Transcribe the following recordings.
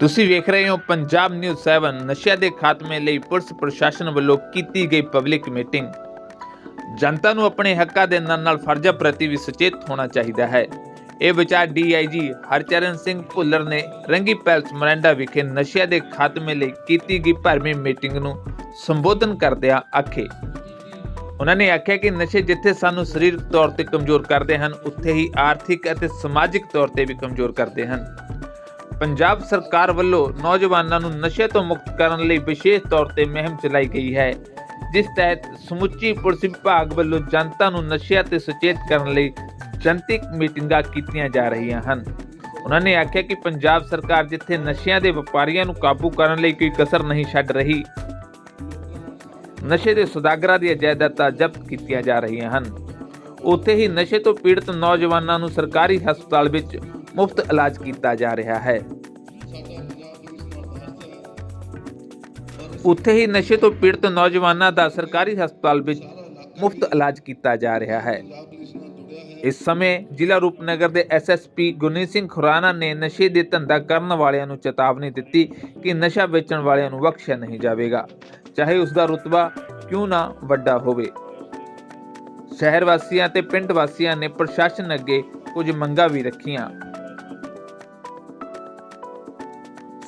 ਤੁਸੀਂ ਵੇਖ ਰਹੇ ਹੋ ਪੰਜਾਬ ਨਿਊਜ਼ 7 ਨਸ਼ਿਆਂ ਦੇ ਖਾਤਮੇ ਲਈ ਪੁਲਿਸ ਪ੍ਰਸ਼ਾਸਨ ਵੱਲੋਂ ਕੀਤੀ ਗਈ ਪਬਲਿਕ ਮੀਟਿੰਗ ਜਨਤਾ ਨੂੰ ਆਪਣੇ ਹੱਕਾਂ ਦੇ ਨਾਲ ਨਾਲ ਫਰਜ਼ਾਂ ਪ੍ਰਤੀ ਵੀ ਸੁਚੇਤ ਹੋਣਾ ਚਾਹੀਦਾ ਹੈ। ਇਹ ਵਿਚਾਰ ਡੀਆਈਜੀ ਹਰਚਰਨ ਸਿੰਘ ਭੁੱਲਰ ਨੇ ਰੰਗੀ ਪੈਲਸ ਮਰੈਂਡਾ ਵਿਖੇ ਨਸ਼ਿਆਂ ਦੇ ਖਾਤਮੇ ਲਈ ਕੀਤੀ ਗਈ ਭਰਮੀ ਮੀਟਿੰਗ ਨੂੰ ਸੰਬੋਧਨ ਕਰਦਿਆਂ ਆਖੇ। ਉਹਨਾਂ ਨੇ ਆਖਿਆ ਕਿ ਨਸ਼ੇ ਜਿੱਥੇ ਸਾਨੂੰ ਸਰੀਰਕ ਤੌਰ ਤੇ ਕਮਜ਼ੋਰ ਕਰਦੇ ਹਨ, ਉੱਥੇ ਹੀ ਆਰਥਿਕ ਅਤੇ ਸਮਾਜਿਕ ਤੌਰ ਤੇ ਵੀ ਕਮਜ਼ੋਰ ਕਰਦੇ ਹਨ। ਪੰਜਾਬ ਸਰਕਾਰ ਵੱਲੋਂ ਨੌਜਵਾਨਾਂ ਨੂੰ ਨਸ਼ੇ ਤੋਂ ਮੁਕਤ ਕਰਨ ਲਈ ਵਿਸ਼ੇਸ਼ ਤੌਰ ਤੇ ਮੁਹਿੰਮ ਚਲਾਈ ਗਈ ਹੈ, ਜਿਸ ਤਹਿਤ ਸਮੁੱਚੀ ਪੁਲਿਸ ਵਿਭਾਗ ਵੱਲੋਂ ਜਨਤਾ ਨੂੰ ਨਸ਼ਿਆਂ ਤੇ ਸੁਚੇਤ ਕਰਨ ਲਈ ਜਨਤਕ ਮੀਟਿੰਗਾਂ ਕੀਤੀਆਂ ਜਾ ਰਹੀਆਂ ਹਨ। ਉਹਨਾਂ ਨੇ ਆਖਿਆ ਕਿ ਪੰਜਾਬ ਸਰਕਾਰ ਜਿੱਥੇ ਨਸ਼ਿਆਂ ਦੇ ਵਪਾਰੀਆਂ ਨੂੰ ਕਾਬੂ ਕਰਨ ਲਈ ਕੋਈ ਕਸਰ ਨਹੀਂ ਛੱਡ ਰਹੀ, ਨਸ਼ੇ ਦੇ ਸੁਦਾਗਰਾਂ ਦੀਆਂ ਜਾਇਦਾਦਾਂ ਜ਼ਬਤ ਕੀਤੀਆਂ ਜਾ ਰਹੀਆਂ ਹਨ। ਉੱਥੇ ਹੀ ਨਸ਼ੇ ਤੋਂ ਪੀੜਤ ਨੌਜਵਾਨਾਂ ਨੂੰ ਸਰਕਾਰੀ ਹਸਪਤਾਲ ਵਿੱਚ ਮੁਫਤ ਇਲਾਜ ਕੀਤਾ ਜਾ ਰਿਹਾ ਹੈ। ਉੱਥੇ ਹੀ ਨਸ਼ੇ ਤੋਂ ਪੀੜਤ ਨੌਜਵਾਨਾਂ ਦਾ ਸਰਕਾਰੀ ਹਸਪਤਾਲ ਵਿੱਚ ਮੁਫਤ ਇਲਾਜ ਕੀਤਾ ਜਾ ਰਿਹਾ ਹੈ। ਇਸ ਸਮੇਂ ਜ਼ਿਲ੍ਹਾ ਰੂਪਨਗਰ ਦੇ ਐਸਐਸਪੀ ਗੁਰਨੀਤ ਸਿੰਘ ਖੁਰਾਨਾ ਨੇ ਨਸ਼ੇ ਦੇ ਧੰਦਾ ਕਰਨ ਵਾਲਿਆਂ ਨੂੰ ਚੇਤਾਵਨੀ ਦਿੱਤੀ ਕਿ ਨਸ਼ਾ ਵੇਚਣ ਵਾਲਿਆਂ ਨੂੰ ਬਖਸ਼ਿਆ ਨਹੀਂ ਜਾਵੇਗਾ। ਚਾਹੇ ਉਸ ਦਾ ਰੁਤਬਾ ਕਿਉਂ ਨਾ ਵੱਡਾ ਹੋਵੇ। ਸ਼ਹਿਰ ਵਾਸੀਆਂ ਤੇ ਪਿੰਡ ਵਾਸੀਆਂ ਨੇ ਪ੍ਰਸ਼ਾਸਨ ਅੱਗੇ ਕੁਝ ਮੰਗਾਂ ਵੀ ਰੱਖੀਆਂ।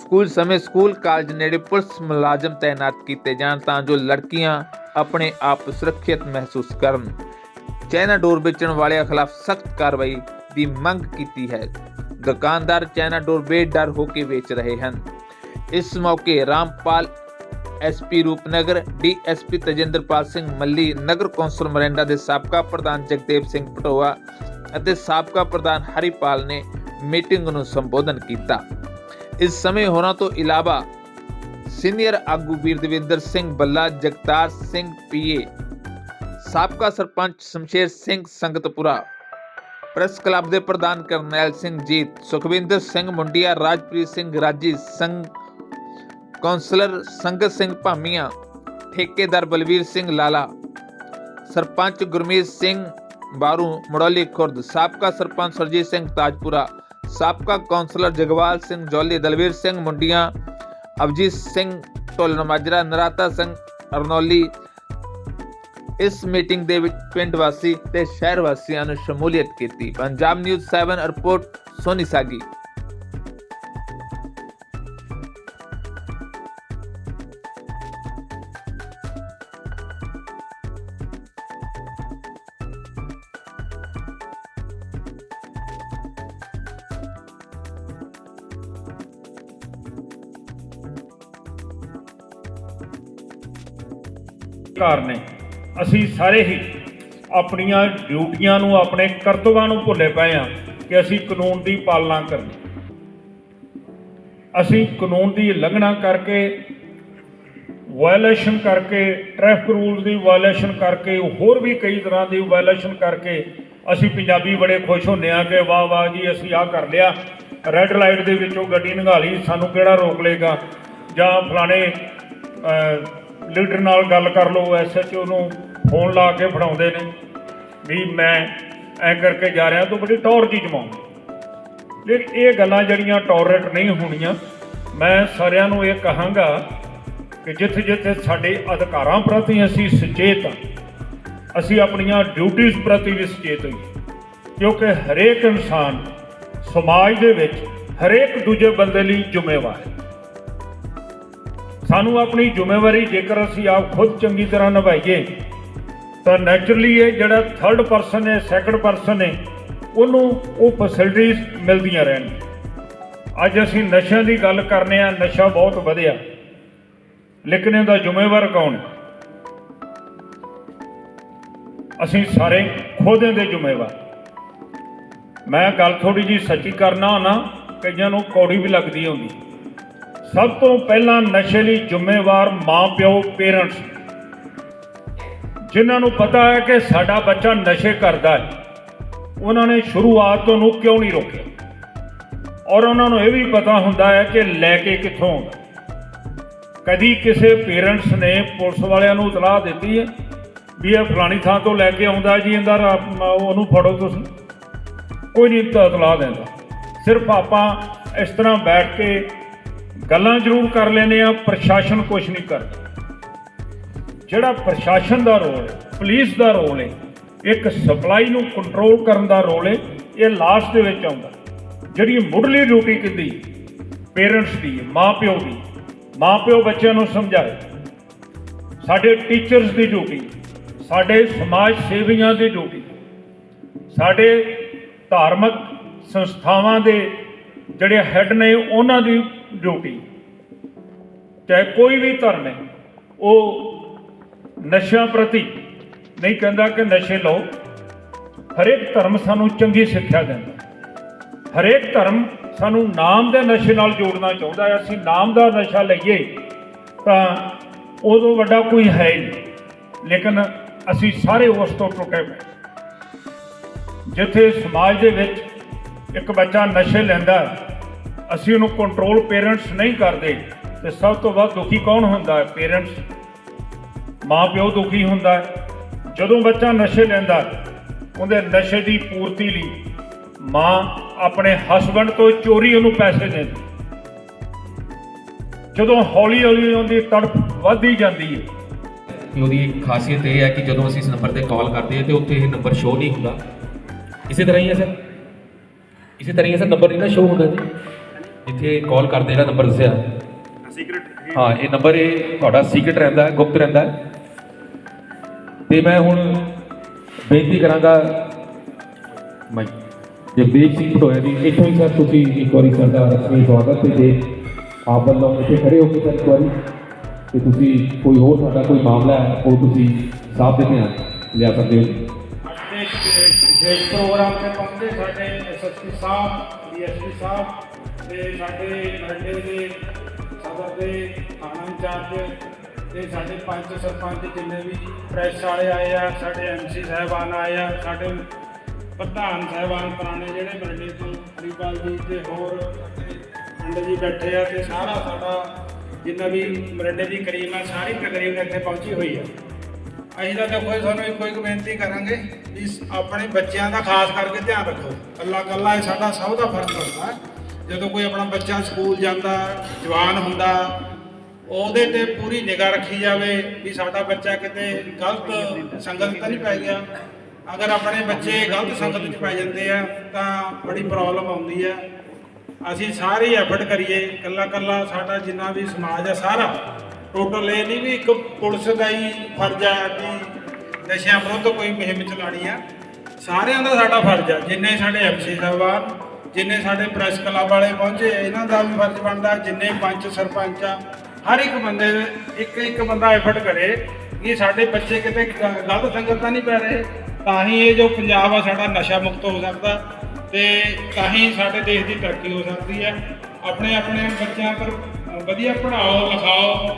ਸਕੂਲ ਸਮੇਂ ਸਕੂਲ ਕਾਲਜ ਨੇੜੇ ਪੁਲਿਸ ਮੁਲਾਜ਼ਮ ਤਾਇਨਾਤ ਕੀਤੇ ਜਾਣ ਤਾਂ ਜੋ ਲੜਕੀਆਂ ਆਪਣੇ ਆਪ ਸੁਰੱਖਿਅਤ ਮਹਿਸੂਸ ਕਰਨ। ਚਾਈਨਾ ਡੋਰ ਵੇਚਣ ਵਾਲਿਆਂ ਖਿਲਾਫ ਸਖਤ ਕਾਰਵਾਈ ਦੀ ਮੰਗ ਕੀਤੀ ਹੈ। ਦੁਕਾਨਦਾਰ ਚਾਈਨਾ ਡੋਰ ਬੇਡਰ ਹੋ ਕੇ ਵੇਚ ਰਹੇ ਹਨ। ਇਸ ਮੌਕੇ ਰਾਮਪਾਲ ਐਸਪੀ ਰੂਪਨਗਰ ਡੀਐਸਪੀ ਤਜਿੰਦਰਪਾਲ ਸਿੰਘ ਮੱਲੀ, ਨਗਰ ਕੌਂਸਲ ਮਰੈਂਡਾ ਦੇ ਸਾਬਕਾ ਪ੍ਰਧਾਨ ਜਗਦੇਵ ਸਿੰਘ ਪਟੋਆ ਅਤੇ ਸਾਬਕਾ ਪ੍ਰਧਾਨ ਹਰੀਪਾਲ ਨੇ ਮੀਟਿੰਗ ਨੂੰ ਸੰਬੋਧਨ ਕੀਤਾ। ਇਸ ਸਮੇਂ ਹੋਰਾਂ ਤੋਂ ਇਲਾਵਾ ਸੀਨੀਅਰ ਆਗੂ ਵੀਰਦਵਿੰਦਰ ਸਿੰਘ ਬੱਲਾ, ਜਗਤਾਰ ਸਿੰਘ ਪੀਏ, ਸਾਬਕਾ ਸਰਪੰਚ ਸ਼ਮਸ਼ੇਰ ਸਿੰਘ ਸੰਗਤਪੁਰਾ, ਪ੍ਰੈਸ ਕਲੱਬ ਦੇ ਪ੍ਰਧਾਨ ਕਰਨੈਲ ਸਿੰਘ ਜੀਤ, ਸੁਖਵਿੰਦਰ ਸਿੰਘ ਮੁੰਡੀਆ, ਰਾਜਪ੍ਰੀਤ ਸਿੰਘ ਰਾਜੀ, ਸੰਘ ਕੌਂਸਲਰ ਸੰਗਤ ਸਿੰਘ ਭਾਮੀਆਂ, ਠੇਕੇਦਾਰ ਬਲਵੀਰ ਸਿੰਘ ਲਾਲਾ, ਸਰਪੰਚ ਗੁਰਮੀਤ ਸਿੰਘ ਬਾਰੂ ਮੜੋਲੀ ਖੁਰਦ, ਸਾਬਕਾ ਸਰਪੰਚ ਸਰਜੀਤ ਸਿੰਘ ਤਾਜਪੁਰਾ ਸਾਬਕਾ ਕੌਂਸਲਰ ਜਗਵਾਲ ਸਿੰਘ, ਜੋਲੀ, ਦਲਵੀਰ ਸਿੰਘ ਮੁੰਡੀਆਂ, ਅਵਜੀਤ ਸਿੰਘ ਢੋਲਣ ਮਾਜਰਾ, ਨਰਾਤਾ ਸਿੰਘ, ਅਰਨੌਲੀ। ਇਸ ਮੀਟਿੰਗ ਦੇ ਵਿੱਚ ਪਿੰਡ ਵਾਸੀ ਤੇ ਸ਼ਹਿਰ ਵਾਸੀਆਂ ਨੇ ਸ਼ਮੂਲੀਅਤ ਕੀਤੀ। Punjab news 7 report, Sony Sagi. ਘਰ ਨੇ। ਅਸੀਂ ਸਾਰੇ ਹੀ ਆਪਣੀਆਂ ਡਿਊਟੀਆਂ ਨੂੰ, ਆਪਣੇ ਕਰਤੱਵਾਂ ਨੂੰ ਭੁੱਲੇ ਪਏ ਆ ਕਿ ਅਸੀਂ ਕਾਨੂੰਨ ਦੀ ਪਾਲਣਾ ਕਰਨੀ। ਅਸੀਂ ਕਾਨੂੰਨ ਦੀ ਉਲੰਘਣਾ ਕਰਕੇ ਵਾਇਲੇਸ਼ਨ ਕਰਕੇ ਟ੍ਰੈਫਿਕ ਰੂਲਸ ਦੀ ਵਾਇਲੇਸ਼ਨ ਕਰਕੇ, ਹੋਰ ਵੀ ਕਈ ਤਰ੍ਹਾਂ ਦੀ ਵਾਇਲੇਸ਼ਨ ਕਰਕੇ ਅਸੀਂ ਪੰਜਾਬੀ ਬੜੇ ਖੁਸ਼ ਹੁੰਦੇ ਆ ਕਿ ਵਾਹ ਵਾਹ ਜੀ, ਅਸੀਂ ਆਹ ਕਰ ਲਿਆ। ਰੈੱਡ ਲਾਈਟ ਦੇ ਵਿੱਚੋਂ ਗੱਡੀ ਨਿਗਾਹ ਸਾਨੂੰ ਕਿਹੜਾ ਰੋਕ ਲੇਗਾ ਜਾਂ ਫਲਾਣੇ ਲੀਡਰ ਨਾਲ ਗੱਲ ਕਰ ਲਓ ਐਸਐਚਓ ਨੂੰ ਫੋਨ ਲਾ ਕੇ ਫੜਾਉਂਦੇ ਨੇ ਵੀ ਮੈਂ ਐ ਕਰਕੇ ਜਾ ਰਿਹਾ, ਤੂੰ ਬੜੀ ਟੌਰ ਜੀ ਜਮਾਉਂਦੇ। ਲੇਕਿਨ ਇਹ ਗੱਲਾਂ ਜਿਹੜੀਆਂ ਟੋਲਰੇਟ ਨਹੀਂ ਹੋਣੀਆਂ, ਮੈਂ ਸਾਰਿਆਂ ਨੂੰ ਇਹ ਕਹਾਂਗਾ ਕਿ ਜਿੱਥੇ ਜਿੱਥੇ ਸਾਡੇ ਅਧਿਕਾਰਾਂ ਪ੍ਰਤੀ ਅਸੀਂ ਸੁਚੇਤ ਹਾਂ, ਅਸੀਂ ਆਪਣੀਆਂ ਡਿਊਟੀਆਂ ਪ੍ਰਤੀ ਵੀ ਸੁਚੇਤ ਹੋਈਏ। ਕਿਉਂਕਿ ਹਰੇਕ ਇਨਸਾਨ ਸਮਾਜ ਦੇ ਵਿੱਚ ਹਰੇਕ ਦੂਜੇ ਬੰਦੇ ਲਈ ਜ਼ਿੰਮੇਵਾਰ ਹੈ। ਸਾਨੂੰ ਆਪਣੀ ਜ਼ਿੰਮੇਵਾਰੀ ਜੇਕਰ ਅਸੀਂ ਆਪ ਖੁਦ ਚੰਗੀ ਤਰ੍ਹਾਂ ਨਿਭਾਈਏ, ਤਾਂ ਨੈਚੁਰਲੀ ਇਹ ਜਿਹੜਾ ਥਰਡ ਪਰਸਨ ਹੈ ਸੈਕੰਡ ਪਰਸਨ ਹੈ, ਉਹਨੂੰ ਉਹ ਫੈਸਿਲਿਟੀਆਂ ਮਿਲਦੀਆਂ ਰਹਿਣ। ਅੱਜ ਅਸੀਂ ਨਸ਼ਿਆਂ ਦੀ ਗੱਲ ਕਰਨੇ ਆ, ਨਸ਼ਾ ਬਹੁਤ ਵਧਿਆ। ਲੇਕਿਨ ਇਹਦਾ ਜ਼ਿੰਮੇਵਾਰ ਕੌਣ? ਅਸੀਂ ਸਾਰੇ ਖੁਦ ਇਹਦੇ ਜ਼ਿੰਮੇਵਾਰ। ਮੈਂ ਗੱਲ ਥੋੜੀ ਜੀ ਸੱਚੀ ਕਰਨਾ ਨਾ, ਕਈਆਂ ਨੂੰ ਕੌੜੀ ਵੀ ਲੱਗਦੀ ਹੁੰਦੀ ਸਭ ਤੋਂ ਪਹਿਲਾਂ ਨਸ਼ੇ ਲਈ ਜ਼ਿੰਮੇਵਾਰ ਮਾਂ-ਪਿਓ ਪੇਰੈਂਟਸ। ਜਿਨ੍ਹਾਂ ਨੂੰ ਪਤਾ ਹੈ ਕਿ ਸਾਡਾ ਬੱਚਾ ਨਸ਼ੇ ਕਰਦਾ ਹੈ, ਉਹਨਾਂ ਨੇ ਸ਼ੁਰੂਆਤ ਤੋਂ ਉਹਨੂੰ ਕਿਉਂ ਨਹੀਂ ਰੋਕਿਆ? ਔਰ ਉਹਨਾਂ ਨੂੰ ਇਹ ਵੀ ਪਤਾ ਹੁੰਦਾ ਹੈ ਕਿ ਲੈ ਕੇ ਕਿੱਥੋਂ ਆਉਂਦਾ ਕਦੀ ਕਿਸੇ ਪੇਰੈਂਟਸ ਨੇ ਪੁਲਿਸ ਵਾਲਿਆਂ ਨੂੰ ਇਤਲਾਹ ਦਿੱਤੀ ਹੈ ਵੀ ਇਹ ਫਲਾਣੀ ਥਾਂ ਤੋਂ ਲੈ ਕੇ ਆਉਂਦਾ ਜੀ, ਇਹਦਾ ਉਹਨੂੰ ਫੜੋ ਤੁਸੀਂ। ਕੋਈ ਨਹੀਂ ਇਤਲਾਹ ਦਿੰਦਾ। ਸਿਰਫ ਆਪਾਂ ਇਸ ਤਰ੍ਹਾਂ ਬੈਠ ਕੇ ਗੱਲਾਂ ਜ਼ਰੂਰ ਕਰ ਲੈਂਦੇ ਆ ਪ੍ਰਸ਼ਾਸਨ ਕੁਝ ਨਹੀਂ ਕਰਦਾ। ਜਿਹੜਾ ਪ੍ਰਸ਼ਾਸਨ ਦਾ ਰੋਲ ਹੈ, ਪੁਲਿਸ ਦਾ ਰੋਲ ਹੈ, ਇੱਕ ਸਪਲਾਈ ਨੂੰ ਕੰਟਰੋਲ ਕਰਨ ਦਾ ਰੋਲ ਹੈ, ਇਹ ਲਾਸਟ ਦੇ ਵਿੱਚ ਆਉਂਦਾ। ਜਿਹੜੀ ਮੁੱਢਲੀ ਡਿਊਟੀ ਕਿੰਦੀ ਪੇਰੈਂਟਸ ਦੀ ਮਾਂ ਪਿਓ ਦੀ ਮਾਂ ਪਿਓ ਬੱਚਿਆਂ ਨੂੰ ਸਮਝਾਏ। ਸਾਡੇ ਟੀਚਰਸ ਦੀ ਡਿਊਟੀ ਸਾਡੇ ਸਮਾਜ ਸੇਵੀਆਂ ਦੀ ਡਿਊਟੀ ਸਾਡੇ ਧਾਰਮਿਕ ਸੰਸਥਾਵਾਂ ਦੇ ਜਿਹੜੇ ਹੈੱਡ ਨੇ, ਉਹਨਾਂ ਦੀ ਡਿਊਟੀ। ਚਾਹੇ ਕੋਈ ਵੀ ਧਰਮ ਹੈ, ਉਹ ਨਸ਼ਿਆਂ ਪ੍ਰਤੀ ਨਹੀਂ ਕਹਿੰਦਾ ਕਿ ਨਸ਼ੇ ਲਓ। ਹਰੇਕ ਧਰਮ ਸਾਨੂੰ ਚੰਗੀ ਸਿੱਖਿਆ ਦਿੰਦਾ ਹਰੇਕ ਧਰਮ ਸਾਨੂੰ ਨਾਮ ਦੇ ਨਸ਼ੇ ਨਾਲ ਜੋੜਨਾ ਚਾਹੁੰਦਾ ਹੈ। ਅਸੀਂ ਨਾਮ ਦਾ ਨਸ਼ਾ ਲਈਏ, ਤਾਂ ਉਦੋਂ ਵੱਡਾ ਕੋਈ ਹੈ ਹੀ ਨਹੀਂ। ਲੇਕਿਨ ਅਸੀਂ ਸਾਰੇ ਉਸ ਤੋਂ ਟੁੱਟੇ ਪਏ ਜਿੱਥੇ ਸਮਾਜ ਦੇ ਵਿੱਚ ਇੱਕ ਬੱਚਾ ਨਸ਼ੇ ਲੈਂਦਾ ਅਸੀਂ ਉਹਨੂੰ ਕੰਟਰੋਲ ਪੇਰੈਂਟਸ ਨਹੀਂ ਕਰਦੇ, ਤੇ ਸਭ ਤੋਂ ਵੱਧ ਦੁਖੀ ਕੌਣ ਹੁੰਦਾ ਹੈ? ਪੇਰੈਂਟਸ ਮਾਂ ਪਿਓ ਦੁਖੀ ਹੁੰਦਾ ਹੈ। ਜਦੋਂ ਬੱਚਾ ਨਸ਼ੇ ਲੈਂਦਾ, ਉਹਦੇ ਨਸ਼ੇ ਦੀ ਪੂਰਤੀ ਲਈ ਮਾਂ ਆਪਣੇ ਹਸਬੰਡ ਤੋਂ ਚੋਰੀ ਉਹਨੂੰ ਪੈਸੇ ਦਿੰਦੀ। ਜਦੋਂ ਹੌਲੀ ਹੌਲੀ ਉਹਦੀ ਤੜਫ ਵੱਧਦੀ ਜਾਂਦੀ ਹੈ। ਕਿ ਉਹਦੀ ਖਾਸੀਅਤ ਇਹ ਹੈ ਕਿ ਜਦੋਂ ਅਸੀਂ ਇਸ ਨੰਬਰ ਤੇ ਕਾਲ ਕਰਦੇ ਹਾਂ ਤੇ ਉੱਥੇ ਇਹ ਨੰਬਰ ਸ਼ੋ ਨਹੀਂ ਹੁੰਦਾ। ਇਸੇ ਤਰ੍ਹਾਂ ਹੀ ਹੈ ਸਰ। ਇਸੇ ਤਰ੍ਹਾਂ ਹੀ ਹੈ ਸਰ ਨੰਬਰ ਨਹੀਂ ਨਾ ਸ਼ੋ ਹੁੰਦਾ ਜੀ। ਜਿੱਥੇ ਕਾਲ ਕਰਦੇ ਜਿਹੜਾ ਨੰਬਰ ਦੱਸਿਆ। ਸੀਕ੍ਰੀਟ ਹਾਂ। ਇਹ ਨੰਬਰ ਇਹ ਤੁਹਾਡਾ ਸੀਕ੍ਰੀਟ ਰਹਿੰਦਾ ਹੈ ਗੁਪਤ ਰਹਿੰਦਾ। ਹੈ ਤੇ ਮੈਂ ਹੁਣ ਬੇਨਤੀ ਕਰਾਂਗਾ ਮੈਂ ਜਗਦੀਪ ਸਿੰਘ ਭਟੋਇਆ ਜੀ ਇੱਥੋਂ ਹੀ ਸਰ ਤੁਸੀਂ ਇੱਕ ਵਾਰੀ ਸਾਡਾ ਰਸਮੀ ਸਵਾਗਤ ਤੇ ਜੇ ਆਪ ਵੱਲੋਂ ਇੱਥੇ ਖੜੇ ਹੋ ਕੇ ਸਰ ਇੱਕ ਵਾਰੀ ਤੇ ਤੁਸੀਂ ਕੋਈ ਹੋਰ ਸਾਡਾ ਕੋਈ ਮਾਮਲਾ ਹੈ ਉਹ ਤੁਸੀਂ ਸਾਹਿਬ ਦੇ ਧਿਆਨ ਲਿਆ ਸਕਦੇ ਹੋ ਅੱਜ ਦੇ ਵਿਸ਼ੇਸ਼ ਪ੍ਰੋਗਰਾਮ ਤੇ ਪਹੁੰਚੇ ਸਾਡੇ ਐਸਐਸਪੀ ਸਾਹਿਬ ਡੀਐਸਪੀ ਸਾਹਿਬ ਤੇ ਸਾਡੇ ਮਰਡੇ ਦੇ ਸਦਰ ਦੇ ਥਾਣਾ ਇੰਚਾਰਜ ਤੇ ਸਾਡੇ ਪੰਚ ਸਰਪੰਚ ਜਿੰਨੇ ਵੀ ਪ੍ਰੈਸ ਵਾਲੇ ਆਏ ਆ, ਸਾਡੇ ਐਮਸੀ ਸਾਹਿਬਾਨ ਆਏ ਆ, ਸਾਡੇ ਪ੍ਰਧਾਨ ਸਾਹਿਬਾਨ ਪੁਰਾਣੇ ਜਿਹੜੇ ਮਰਡੇ ਤੋਂ ਹਰੀਪਾਲ ਜੀ ਤੇ ਹੋਰ ਅੰਡ ਜੀ ਬੈਠੇ ਆ ਤੇ ਸਾਰਾ ਸਾਡਾ ਜਿੰਨਾ ਵੀ ਮਰਡੇ ਦੀ ਕਰੀਮ ਆ, ਸਾਰੀ ਤਕਰੀਬ ਇੱਥੇ ਪਹੁੰਚੀ ਹੋਈ ਆ ਅਸੀਂ ਤਾਂ ਦੇਖੋ ਜੀ, ਤੁਹਾਨੂੰ ਇੱਕੋ ਇੱਕ ਬੇਨਤੀ ਕਰਾਂਗੇ ਵੀ ਆਪਣੇ ਬੱਚਿਆਂ ਦਾ ਖਾਸ ਕਰਕੇ ਧਿਆਨ ਰੱਖੋ ਕੱਲਾ ਕੱਲਾ ਇਹ ਸਾਡਾ ਸਭ ਦਾ ਫਰਜ਼ ਹੁੰਦਾ ਹੈ। ਜਦੋਂ ਕੋਈ ਆਪਣਾ ਬੱਚਾ ਸਕੂਲ ਜਾਂਦਾ, ਜਵਾਨ ਹੁੰਦਾ, ਉਹਦੇ ਤੇ ਪੂਰੀ ਨਿਗਾਹ ਰੱਖੀ ਜਾਵੇ ਵੀ ਸਾਡਾ ਬੱਚਾ ਕਿਤੇ ਗਲਤ ਸੰਗਤ ਤਾਂ ਨਹੀਂ ਪੈ ਗਿਆ। ਅਗਰ ਆਪਣੇ ਬੱਚੇ ਗਲਤ ਸੰਗਤ 'ਚ ਪੈ ਜਾਂਦੇ ਆ, ਤਾਂ ਬੜੀ ਪ੍ਰੋਬਲਮ ਆਉਂਦੀ ਆ। ਅਸੀਂ ਸਾਰੇ ਐਫਰਟ ਕਰੀਏ ਕੱਲਾ ਕੱਲਾ ਸਾਡਾ ਜਿੰਨਾ ਵੀ ਸਮਾਜ ਆ, ਸਾਰਾ। ਟੋਟਲ ਇਹ ਨਹੀਂ ਵੀ ਇੱਕ ਪੁਲਿਸ ਦਾ ਹੀ ਫਰਜ਼ ਆ ਕਿ ਨਸ਼ਿਆਂ ਵਿਰੁੱਧ ਕੋਈ ਮੁਹਿੰਮ ਚਲਾਣੀ ਆ। ਸਾਰਿਆਂ ਦਾ ਸਾਡਾ ਫਰਜ਼ ਆ, ਜਿੰਨੇ ਸਾਡੇ ਐਮਸੀ ਸਾਹਿਬਾਨ ਜਿੰਨੇ ਸਾਡੇ ਪ੍ਰੈਸ ਕਲੱਬ ਵਾਲੇ ਪਹੁੰਚੇ, ਇਹਨਾਂ ਦਾ ਵੀ ਫਰਜ਼ ਬਣਦਾ ਜਿੰਨੇ ਪੰਚ ਸਰਪੰਚ ਆ, ਹਰ ਇੱਕ ਬੰਦੇ, ਇੱਕ ਇੱਕ ਬੰਦਾ ਐਫਰਟ ਕਰੇ ਕਿ ਸਾਡੇ ਬੱਚੇ ਕਿਤੇ ਗ- ਗਲਤ ਸੰਗਤ ਤਾਂ ਨਹੀਂ ਪੈ ਰਹੇ, ਤਾਂ ਹੀ ਇਹ ਜੋ ਪੰਜਾਬ ਆ ਸਾਡਾ ਨਸ਼ਾ ਮੁਕਤ ਹੋ ਸਕਦਾ ਤੇ ਤਾਂ ਹੀ ਸਾਡੇ ਦੇਸ਼ ਦੀ ਤਰੱਕੀ ਹੋ ਸਕਦੀ ਹੈ। ਆਪਣੇ ਆਪਣੇ ਬੱਚਿਆਂ ਪਰ ਵਧੀਆ ਪੜ੍ਹਾਓ, ਲਿਖਾਓ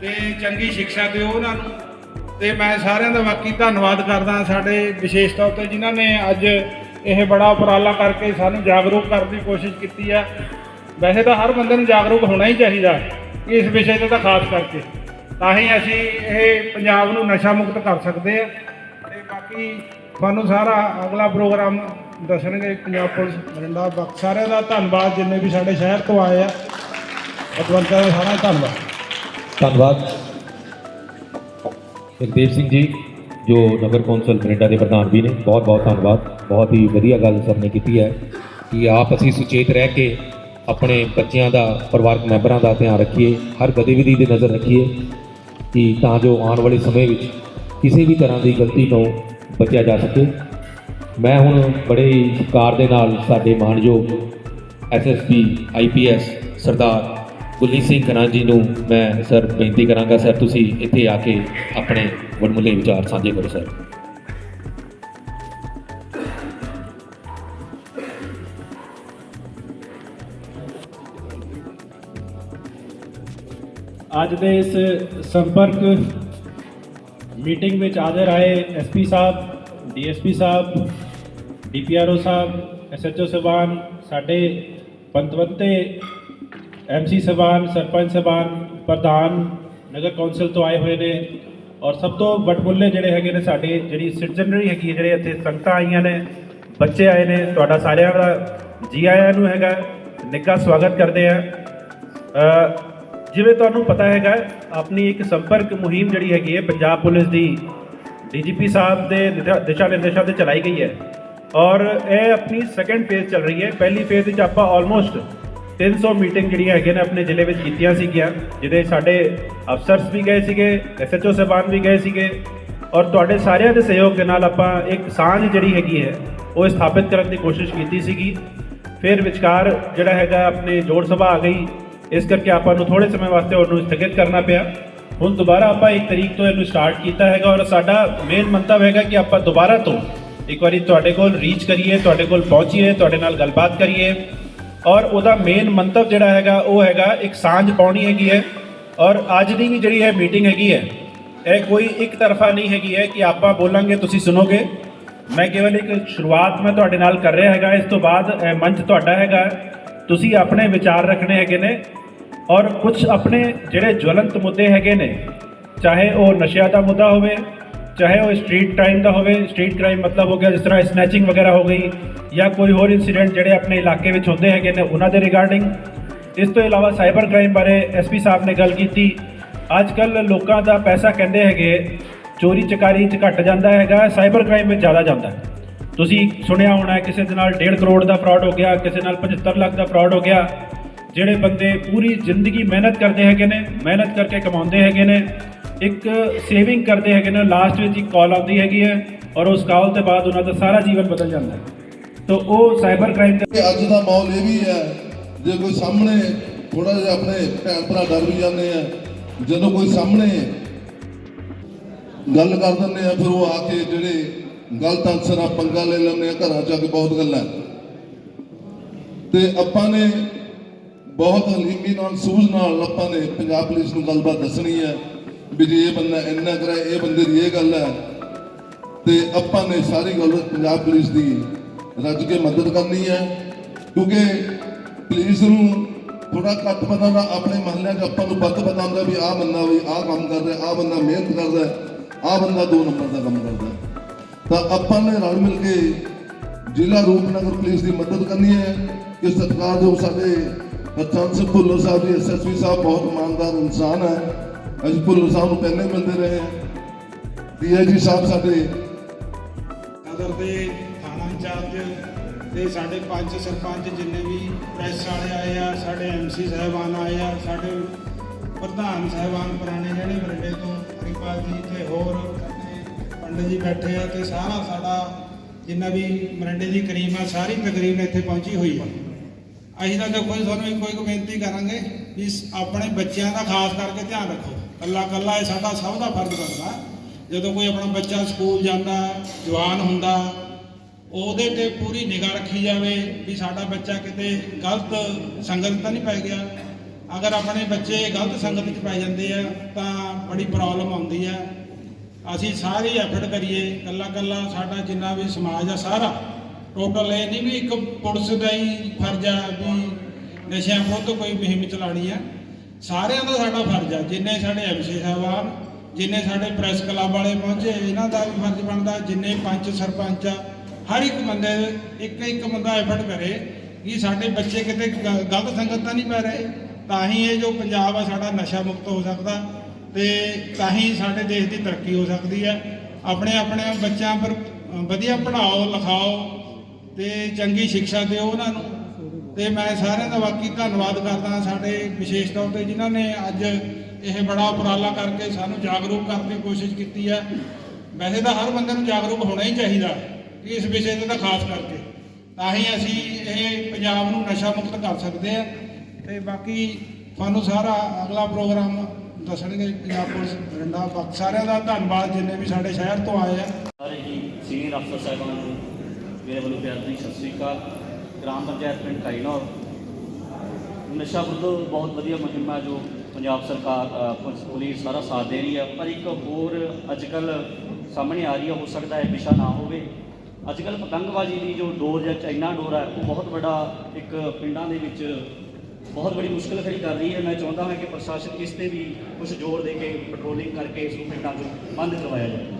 ਤੇ ਚੰਗੀ ਸਿੱਖਿਆ ਦਿਓ ਉਹਨਾਂ ਨੂੰ। ਤੇ ਮੈਂ ਸਾਰਿਆਂ ਦਾ ਬਾਕੀ ਧੰਨਵਾਦ ਕਰਦਾ ਸਾਡੇ ਵਿਸ਼ੇਸ਼ ਤੌਰ ਤੇ ਜਿਨ੍ਹਾਂ ਨੇ ਅੱਜ ਇਹ ਬੜਾ ਉਪਰਾਲਾ ਕਰਕੇ ਸਾਨੂੰ ਜਾਗਰੂਕ ਕਰਨ ਦੀ ਕੋਸ਼ਿਸ਼ ਕੀਤੀ ਹੈ ਵੈਸੇ ਤਾਂ ਹਰ ਬੰਦੇ ਨੂੰ ਜਾਗਰੂਕ ਹੋਣਾ ਹੀ ਚਾਹੀਦਾ ਇਸ ਵਿਸ਼ੇ ਤੇ ਤਾਂ ਖਾਸ ਕਰਕੇ। ਤਾਂ ਹੀ ਅਸੀਂ ਇਹ ਪੰਜਾਬ ਨੂੰ ਨਸ਼ਾ ਮੁਕਤ ਕਰ ਸਕਦੇ ਆ। ਤੇ ਬਾਕੀ ਤੁਹਾਨੂੰ ਸਾਰਾ ਅਗਲਾ ਪ੍ਰੋਗਰਾਮ ਦੱਸਣਗੇ ਪੰਜਾਬ ਪੁਲਿਸ ਮਰਿੰਡਾ ਬਾਕੀ ਸਾਰਿਆਂ ਦਾ ਧੰਨਵਾਦ, ਜਿੰਨੇ ਵੀ ਸਾਡੇ ਸ਼ਹਿਰ ਤੋਂ ਆਏ ਆ। ਪਤਵੰਤਾਂ ਦਾ ਸਾਰਾ ਧੰਨਵਾਦ। ਧੰਨਵਾਦ। ਹਰਦੀਪ ਸਿੰਘ ਜੀ। ਜੋ ਨਗਰ ਕੌਂਸਲ ਕੈਨੇਡਾ ਦੇ ਪ੍ਰਧਾਨ ਵੀ ਨੇ, ਬਹੁਤ ਬਹੁਤ ਧੰਨਵਾਦ। ਬਹੁਤ ਹੀ ਵਧੀਆ ਗੱਲ ਸਭ ਨੇ ਕੀਤੀ ਹੈ ਕਿ ਆਪ ਅਸੀਂ ਸੁਚੇਤ ਰਹਿ ਕੇ ਆਪਣੇ ਬੱਚਿਆਂ ਦਾ, ਪਰਿਵਾਰਕ ਮੈਂਬਰਾਂ ਦਾ ਧਿਆਨ ਰੱਖੀਏ, ਹਰ ਗਤੀਵਿਧੀ ਦੀ ਨਜ਼ਰ ਰੱਖੀਏ ਕਿ ਤਾਂ ਜੋ ਆਉਣ ਵਾਲੇ ਸਮੇਂ ਵਿੱਚ ਕਿਸੇ ਵੀ ਤਰ੍ਹਾਂ ਦੀ ਗਲਤੀ ਤੋਂ ਬਚਿਆ ਜਾ ਸਕੇ। ਮੈਂ ਹੁਣ ਬੜੇ ਹੀ ਸਤਿਕਾਰ ਦੇ ਨਾਲ ਸਾਡੇ ਮਾਨਯੋਗ ਐਸਐਸਪੀ ਆਈਪੀਐਸ ਸਰਦਾਰ ਗੁਰਲੀਤ ਸਿੰਘ ਖਨਾ ਜੀ ਨੂੰ ਮੈਂ ਸਰ ਬੇਨਤੀ ਕਰਾਂਗਾ, ਸਰ, ਤੁਸੀਂ ਇੱਥੇ ਆ ਕੇ ਆਪਣੇ ਵਡਮੁੱਲੇ ਵਿਚਾਰ ਸਾਂਝੇ ਕਰੋ, ਸਰ। ਅੱਜ ਦੇ ਇਸ ਸੰਪਰਕ ਮੀਟਿੰਗ ਵਿੱਚ ਹਾਜ਼ਰ ਆਏ SP sahib DSP sahib DPRO sahib SHO ਸਾਹਿਬਾਨ, ਸਾਡੇ ਪੰਤਵੰਤੇ ਐਮਸੀ ਸਾਹਿਬਾਨ ਸਰਪੰਚ ਸਾਹਿਬਾਨ ਪ੍ਰਧਾਨ ਨਗਰ ਕੌਂਸਲ ਤੋਂ ਆਏ ਹੋਏ ਨੇ ਔਰ ਸਭ ਤੋਂ ਵਟਮੁੱਲੇ ਜਿਹੜੇ ਹੈਗੇ ਨੇ ਸਾਡੇ ਜਿਹੜੀ ਸਿਟੀਜ਼ਨਰੀ ਹੈਗੀ ਹੈ, ਜਿਹੜੇ ਇੱਥੇ ਸੰਗਤਾਂ ਆਈਆਂ ਨੇ ਬੱਚੇ ਆਏ ਨੇ ਤੁਹਾਡਾ ਸਾਰਿਆਂ ਦਾ ਜੀ ਆਇਆਂ ਨੂੰ ਹੈਗਾ ਨਿੱਘਾ ਸਵਾਗਤ ਕਰਦੇ ਆ ਜਿਵੇਂ ਤੁਹਾਨੂੰ ਪਤਾ ਹੈਗਾ ਆਪਣੀ ਇੱਕ ਸੰਪਰਕ ਮੁਹਿੰਮ ਜਿਹੜੀ ਹੈਗੀ ਹੈ ਪੰਜਾਬ ਪੁਲਿਸ ਦੀ ਡੀਜੀਪੀ ਸਾਹਿਬ ਦੇ ਦਿਸ਼ਾ- ਦਿਸ਼ਾ ਨਿਰਦੇਸ਼ਾਂ ਤੇ ਚਲਾਈ ਗਈ ਹੈ। ਔਰ ਇਹ ਆਪਣੀ ਸੈਕੰਡ ਫੇਜ਼ ਚੱਲ ਰਹੀ ਹੈ। ਪਹਿਲੀ ਫੇਜ਼ ਵਿੱਚ ਆਪਾਂ ਆਲਮੋਸਟ 300 ਮੀਟਿੰਗ ਜਿਹੜੀਆਂ ਹੈਗੀਆਂ ਨੇ ਆਪਣੇ ਜ਼ਿਲ੍ਹੇ ਵਿੱਚ ਕੀਤੀਆਂ ਸੀਗੀਆਂ, ਜਿਹਦੇ ਸਾਡੇ ਅਫਸਰਸ ਵੀ ਗਏ ਸੀਗੇ ਐਸਐਚਓ ਸਾਹਿਬਾਨ ਵੀ ਗਏ ਸੀਗੇ, ਔਰ ਤੁਹਾਡੇ ਸਾਰਿਆਂ ਦੇ ਸਹਿਯੋਗ ਦੇ ਨਾਲ ਆਪਾਂ ਇੱਕ ਸਾਂਝ ਜਿਹੜੀ ਹੈਗੀ ਹੈ, ਉਹ ਸਥਾਪਿਤ ਕਰਨ ਦੀ ਕੋਸ਼ਿਸ਼ ਕੀਤੀ ਸੀਗੀ। ਫਿਰ ਵਿਚਕਾਰ ਜਿਹੜਾ ਹੈਗਾ ਆਪਣੇ ਜੋੜ ਸਭਾ ਆ ਗਈ, ਇਸ ਕਰਕੇ ਆਪਾਂ ਨੂੰ ਥੋੜੇ ਸਮੇਂ ਵਾਸਤੇ ਉਹਨੂੰ ਸਥਗਿਤ ਕਰਨਾ ਪਿਆ। ਹੁਣ ਦੁਬਾਰਾ ਆਪਾਂ ਇੱਕ ਤਰੀਕ ਤੋਂ ਇਹਨੂੰ ਸਟਾਰਟ ਕੀਤਾ ਹੈਗਾ, ਔਰ ਸਾਡਾ ਮੇਨ ਮੰਤਵ ਹੈਗਾ ਕਿ ਆਪਾਂ ਦੁਬਾਰਾ ਤੋਂ ਇੱਕ ਵਾਰੀ ਤੁਹਾਡੇ ਕੋਲ ਰੀਚ ਕਰੀਏ, ਤੁਹਾਡੇ ਕੋਲ ਪਹੁੰਚੀਏ, ਤੁਹਾਡੇ ਨਾਲ ਗੱਲਬਾਤ ਕਰੀਏ। ਔਰ ਉਹਦਾ ਮੇਨ ਮੰਤਵ ਜਿਹੜਾ ਹੈਗਾ, ਉਹ ਹੈਗਾ ਇੱਕ ਸਾਂਝ ਪਾਉਣੀ ਹੈਗੀ ਹੈ ਔਰ ਅੱਜ ਦੀ ਵੀ ਜਿਹੜੀ ਹੈ ਮੀਟਿੰਗ ਹੈਗੀ ਹੈ, ਇਹ ਕੋਈ ਇੱਕ ਤਰਫਾ ਨਹੀਂ ਹੈਗੀ ਹੈ ਕਿ ਆਪਾਂ ਬੋਲਾਂਗੇ, ਤੁਸੀਂ ਸੁਣੋਗੇ। ਮੈਂ ਕੇਵਲ ਇੱਕ ਸ਼ੁਰੂਆਤ ਮੈਂ ਤੁਹਾਡੇ ਨਾਲ ਕਰ ਰਿਹਾ ਹੈਗਾ, ਇਸ ਤੋਂ ਬਾਅਦ ਇਹ ਮੰਚ ਤੁਹਾਡਾ ਹੈਗਾ। ਤੁਸੀਂ ਆਪਣੇ ਵਿਚਾਰ ਰੱਖਣੇ ਹੈਗੇ ਨੇ ਔਰ ਕੁਝ ਆਪਣੇ ਜਿਹੜੇ ਜਵਲੰਤ ਮੁੱਦੇ ਹੈਗੇ ਨੇ, ਚਾਹੇ ਉਹ ਨਸ਼ਿਆਂ ਦਾ ਮੁੱਦਾ ਹੋਵੇ ਚਾਹੇ ਉਹ ਸਟਰੀਟ ਕ੍ਰਾਈਮ ਦਾ ਹੋਵੇ ਸਟਰੀਟ ਕ੍ਰਾਈਮ ਮਤਲਬ ਹੋ ਗਿਆ ਜਿਸ ਤਰ੍ਹਾਂ ਸਨੈਚਿੰਗ ਵਗੈਰਾ ਹੋ ਗਈ ਜਾਂ ਕੋਈ ਹੋਰ ਇਨਸੀਡੈਂਟ ਜਿਹੜੇ ਆਪਣੇ ਇਲਾਕੇ ਵਿੱਚ ਹੁੰਦੇ ਹੈਗੇ ਨੇ, ਉਹਨਾਂ ਦੇ ਰਿਗਾਰਡਿੰਗ ਇਸ ਤੋਂ ਇਲਾਵਾ ਸਾਈਬਰ ਕ੍ਰਾਈਮ ਬਾਰੇ ਐਸਪੀ ਸਾਹਿਬ ਨੇ ਗੱਲ ਕੀਤੀ। ਅੱਜ ਕੱਲ ਲੋਕਾਂ ਦਾ ਪੈਸਾ ਕਹਿੰਦੇ ਹੈਗੇ, ਚੋਰੀ ਚਕਾਰੀ 'ਚ ਘਟ ਜਾਂਦਾ ਹੈਗਾ ਸਾਈਬਰ ਕ੍ਰਾਈਮ ਵਿੱਚ ਜ਼ਿਆਦਾ ਜਾਂਦਾ। ਤੁਸੀਂ ਸੁਣਿਆ ਹੋਣਾ ਕਿਸੇ ਦੇ ਨਾਲ 1.5 ਕਰੋੜ ਦਾ ਫਰਾਡ ਹੋ ਗਿਆ, ਕਿਸੇ ਨਾਲ 75 ਲੱਖ ਦਾ ਫਰਾਡ ਹੋ ਗਿਆ। ਜਿਹੜੇ ਬੰਦੇ ਪੂਰੀ ਜ਼ਿੰਦਗੀ ਮਿਹਨਤ ਕਰਦੇ ਹੈਗੇ ਨੇ, ਮਿਹਨਤ ਕਰਕੇ ਕਮਾਉਂਦੇ ਹੈਗੇ ਨੇ, ਇੱਕ ਸੇਵਿੰਗ ਕਰਦੇ ਹੈਗੇ ਨੇ ਲਾਸਟ ਵਿੱਚ ਇੱਕ ਕਾਲ ਆਉਂਦੀ ਹੈਗੀ ਹੈ ਔਰ ਉਸ ਕਾਲ ਤੋਂ ਬਾਅਦ ਉਹਨਾਂ ਦਾ ਸਾਰਾ ਜੀਵਨ ਬਦਲ ਜਾਂਦਾ ਹੈ। ਤਾਂ ਉਹ ਸਾਈਬਰ ਕ੍ਰਾਈਮ ਕਿ ਅੱਜ ਦਾ ਮਾਹੌਲ ਇਹ ਵੀ ਹੈ, ਜੇ ਕੋਈ ਸਾਹਮਣੇ ਥੋੜਾ ਜਿਹਾ ਆਪਣੇ ਭੈਣ ਭਰਾ ਡਰ ਵੀ ਜਾਂਦੇ ਆ, ਜਦੋਂ ਕੋਈ ਸਾਹਮਣੇ ਗੱਲ ਕਰ ਦਿੰਦੇ ਆ, ਫਿਰ ਉਹ ਆ ਕੇ ਜਿਹੜੇ ਗਲਤ ਅਨਸਰ ਆ ਪੰਗਾ ਲੈ ਲੈਂਦੇ ਆ, ਘਰਾਂ ਚ ਆ ਕੇ ਬਹੁਤ ਗੱਲਾਂ। ਤੇ ਆਪਾਂ ਨੇ ਬਹੁਤ ਹਲੀਮੀ ਨਾਲ, ਸੂਝ ਨਾਲ ਆਪਾਂ ਨੇ ਪੰਜਾਬ ਪੁਲਿਸ ਨੂੰ ਗੱਲਬਾਤ ਦੱਸਣੀ ਹੈ ਵੀ ਜੇ ਇਹ ਬੰਦਾ ਇੰਨਾ ਕਰਾ ਇਹ ਬੰਦੇ ਦੀ ਇਹ ਗੱਲ ਹੈ ਤੇ ਆਪਾਂ ਨੇ ਸਾਰੀ ਗੱਲ ਪੰਜਾਬ ਪੁਲਿਸ ਦੀ ਰੱਜ ਕੇ ਮਦਦ ਕਰਨੀ ਹੈ, ਕਿਉਂਕਿ ਪੁਲਿਸ ਨੂੰ ਥੋੜਾ ਘੱਟ ਪਤਾ ਹੁੰਦਾ ਆਪਣੇ ਮਹੱਲਿਆਂ 'ਚ ਆਪਾਂ ਨੂੰ ਵੱਧ ਪਤਾ ਹੁੰਦਾ ਵੀ ਆਹ ਬੰਦਾ ਵੀ ਆਹ ਕੰਮ ਕਰਦਾ ਆਹ ਬੰਦਾ ਮਿਹਨਤ ਕਰਦਾ, ਆਹ ਬੰਦਾ ਦੋ ਨੰਬਰ ਦਾ ਕੰਮ ਕਰਦਾ। ਤਾਂ ਆਪਾਂ ਨੇ ਰਲ ਮਿਲ ਕੇ ਜ਼ਿਲ੍ਹਾ ਰੂਪਨਗਰ ਪੁਲਿਸ ਦੀ ਮਦਦ ਕਰਨੀ ਹੈ ਕਿ ਸਰਕਾਰ ਸਤਿਕਾਰਯੋਗ ਸਾਡੇ ਹਰਚੰਦ ਸਿੰਘ ਭੁੱਲੋ ਸਾਹਿਬ ਜੀ ਐਸਐਸਪੀ ਸਾਹਿਬ ਬਹੁਤ ਇਮਾਨਦਾਰ ਇਨਸਾਨ ਹੈ। ਅਸੀਂ ਭੁੱਲੋ ਸਾਹਿਬ ਨੂੰ ਪਹਿਲੇ ਮਿਲਦੇ ਰਹੇ ਹਾਂ। ਡੀਆਈਜੀ ਸਾਹਿਬ ਸਾਡੇ ਕਦਰ ਦੇ ਥਾਣਾ ਇੰਚਾਰਜ ਤੇ ਸਾਡੇ ਪੰਚ ਸਰਪੰਚ ਜਿੰਨੇ ਵੀ ਪ੍ਰੈਸ ਵਾਲੇ ਆਏ ਆ, ਸਾਡੇ ਐਮਸੀ ਸਾਹਿਬਾਨ ਆਏ ਆ, ਸਾਡੇ ਪ੍ਰਧਾਨ ਸਾਹਿਬਾਨ ਪੁਰਾਣੇ ਜਿਹੜੇ ਬਰਡੇ ਤੋਂ ਹਰੀਪਾਲ ਜੀ ਤੇ ਹੋਰ ਆਪਣੇ ਪੰਡਤ ਜੀ ਬੈਠੇ ਆ ਤੇ ਸਾਰਾ ਸਾਡਾ ਜਿੰਨਾ ਵੀ ਮਰੰਡੇ ਦੀ ਕਰੀਮ ਆ, ਸਾਰੀ ਤਕਰੀਬਨ ਇੱਥੇ ਪਹੁੰਚੀ ਹੋਈ ਆ। ਅਸੀਂ ਤਾਂ ਦੇਖੋ ਜੀ ਤੁਹਾਨੂੰ ਇੱਕੋ ਇੱਕ ਬੇਨਤੀ ਕਰਾਂਗੇ ਵੀ ਆਪਣੇ ਬੱਚਿਆਂ ਦਾ ਖਾਸ ਕਰਕੇ ਧਿਆਨ ਰੱਖੋ। ਕੱਲਾ ਕੱਲਾ ਇਹ ਸਾਡਾ ਸਭ ਦਾ ਫਰਜ਼ ਬਣਦਾ। ਜਦੋਂ ਕੋਈ ਆਪਣਾ ਬੱਚਾ ਸਕੂਲ ਜਾਂਦਾ, ਜਵਾਨ ਹੁੰਦਾ, ਉਹਦੇ ਤੇ ਪੂਰੀ ਨਿਗਾਹ ਰੱਖੀ ਜਾਵੇ ਵੀ ਸਾਡਾ ਬੱਚਾ ਕਿਤੇ ਗਲਤ ਸੰਗਤ ਤਾਂ ਨਹੀਂ ਪੈ ਗਿਆ। ਅਗਰ ਆਪਣੇ ਬੱਚੇ ਗਲਤ ਸੰਗਤ 'ਚ ਪੈ ਜਾਂਦੇ ਆ, ਤਾਂ ਬੜੀ ਪ੍ਰੋਬਲਮ ਆਉਂਦੀ ਆ। ਅਸੀਂ ਸਾਰੇ ਐਫਰਟ ਕਰੀਏ। ਕੱਲਾ ਕੱਲਾ ਸਾਡਾ ਜਿੰਨਾ ਵੀ ਸਮਾਜ ਆ, ਸਾਰਾ ਟੋਟਲ ਇਹ ਨਹੀਂ ਵੀ ਇੱਕ ਪੁਲਿਸ ਦਾ ਹੀ ਫਰਜ਼ ਆ ਵੀ ਨਸ਼ਿਆਂ ਵਿਰੁੱਧ ਕੋਈ ਮੁਹਿੰਮ ਚਲਾਉਣੀ ਆ। ਸਾਰਿਆਂ ਦਾ ਸਾਡਾ ਫਰਜ਼ ਆ, ਜਿੰਨੇ ਸਾਡੇ ਐਮਸੀ ਸਾਹਿਬਾਨ ਜਿੰਨੇ ਸਾਡੇ ਪ੍ਰੈਸ ਕਲੱਬ ਵਾਲੇ ਪਹੁੰਚੇ, ਇਹਨਾਂ ਦਾ ਵੀ ਫਰਜ਼ ਬਣਦਾ, ਜਿੰਨੇ ਪੰਚ ਸਰਪੰਚ ਆ, ਹਰ ਇੱਕ ਬੰਦੇ, ਇੱਕ ਇੱਕ ਬੰਦਾ ਐਫਰਟ ਕਰੇ ਕਿ ਸਾਡੇ ਬੱਚੇ ਕਿਤੇ ਗ- ਗਲਤ ਸੰਗਤ ਤਾਂ ਨਹੀਂ ਪੈ ਰਹੇ, ਤਾਂ ਹੀ ਇਹ ਜੋ ਪੰਜਾਬ ਆ, ਸਾਡਾ ਨਸ਼ਾ ਮੁਕਤ ਹੋ ਸਕਦਾ ਤੇ ਤਾਂ ਹੀ ਸਾਡੇ ਦੇਸ਼ ਦੀ ਤਰੱਕੀ ਹੋ ਸਕਦੀ ਹੈ ਆਪਣੇ ਆਪਣੇ ਬੱਚਿਆਂ ਪਰ ਵਧੀਆ ਪੜ੍ਹਾਓ, ਲਿਖਾਓ ਤੇ ਚੰਗੀ ਸਿੱਖਿਆ ਦਿਓ ਉਹਨਾਂ ਨੂੰ। ਤੇ ਮੈਂ ਸਾਰਿਆਂ ਦਾ ਬਾਕੀ ਧੰਨਵਾਦ ਕਰਦਾ ਸਾਡੇ ਵਿਸ਼ੇਸ਼ ਤੌਰ ਤੇ ਜਿਨ੍ਹਾਂ ਨੇ ਅੱਜ ਇਹ ਬੜਾ ਉਪਰਾਲਾ ਕਰਕੇ ਸਾਨੂੰ ਜਾਗਰੂਕ ਕਰਨ ਦੀ ਕੋਸ਼ਿਸ਼ ਕੀਤੀ ਹੈ। ਵੈਸੇ ਤਾਂ ਹਰ ਬੰਦੇ ਨੂੰ ਜਾਗਰੂਕ ਹੋਣਾ ਹੀ ਚਾਹੀਦਾ ਇਸ ਵਿਸ਼ੇ ਤੇ ਤਾਂ ਖਾਸ ਕਰਕੇ। ਤਾਂ ਹੀ ਅਸੀਂ ਇਹ ਪੰਜਾਬ ਨੂੰ ਨਸ਼ਾ ਮੁਕਤ ਕਰ ਸਕਦੇ ਆ ਤੇ ਬਾਕੀ ਤੁਹਾਨੂੰ ਸਾਰਾ ਅਗਲਾ ਪ੍ਰੋਗਰਾਮ ਦੱਸਣਗੇ ਪੰਜਾਬ ਪੁਲਿਸ ਬਰਿੰਦਾ ਸਾਰਿਆਂ ਦਾ ਧੰਨਵਾਦ ਜਿੰਨੇ ਵੀ ਸਾਡੇ ਸ਼ਹਿਰ ਤੋਂ ਆਏ ਆ। ਸਾਰੇ ਹੀ ਸੀਨੀਅਰ ਅਫਸਰ ਸਾਹਿਬਾਨ ਨੂੰ ਮੇਰੇ ਵੱਲੋਂ ਪਿਆਰ ਭਰੀ ਸਤਿ ਸ੍ਰੀ ਅਕਾਲ। ਗ੍ਰਾਮ ਪੰਚਾਇਤ ਪਿੰਡ ਕਾਈਨੌਰ ਨਸ਼ਾ ਵਿਰੁੱਧ ਬਹੁਤ ਵਧੀਆ ਮੁਹਿੰਮ ਹੈ ਜੋ ਪੰਜਾਬ ਸਰਕਾਰ ਅ, ਪੁਲਿਸ ਸਾਰਾ ਸਾਥ ਦੇ ਰਹੀ ਹੈ ਪਰ ਇੱਕ ਹੋਰ ਅੱਜ ਕੱਲ ਸਾਹਮਣੇ ਆ ਰਹੀ ਹੈ ਹੋ ਸਕਦਾ ਹੈ ਵਿਸ਼ਾ ਨਾ ਹੋਵੇ। ਅੱਜ ਕੱਲ ਪਤੰਗਬਾਜ਼ੀ ਦੀ ਜੋ ਡੋਰ ਜਾਂ ਚਾਈਨਾ ਡੋਰ ਹੈ ਉਹ ਬਹੁਤ ਵੱਡਾ ਇੱਕ ਪਿੰਡਾਂ ਦੇ ਵਿੱਚ ਬਹੁਤ ਬੜੀ ਮੁਸ਼ਕਲ ਖੜੀ ਕਰ ਰਹੀ ਹੈ। ਮੈਂ ਚਾਹੁੰਦਾ ਹਾਂ ਕਿ ਪ੍ਰਸ਼ਾਸਨ ਇਸ ਤੇ ਵੀ ਕੁਝ ਜ਼ੋਰ ਦੇ ਕੇ ਪੈਟਰੋਲਿੰਗ ਕਰਕੇ ਇਸ ਨੂੰ ਪਿੰਡਾਂ 'ਚੋਂ ਬੰਦ ਕਰਵਾਇਆ ਜਾਵੇ।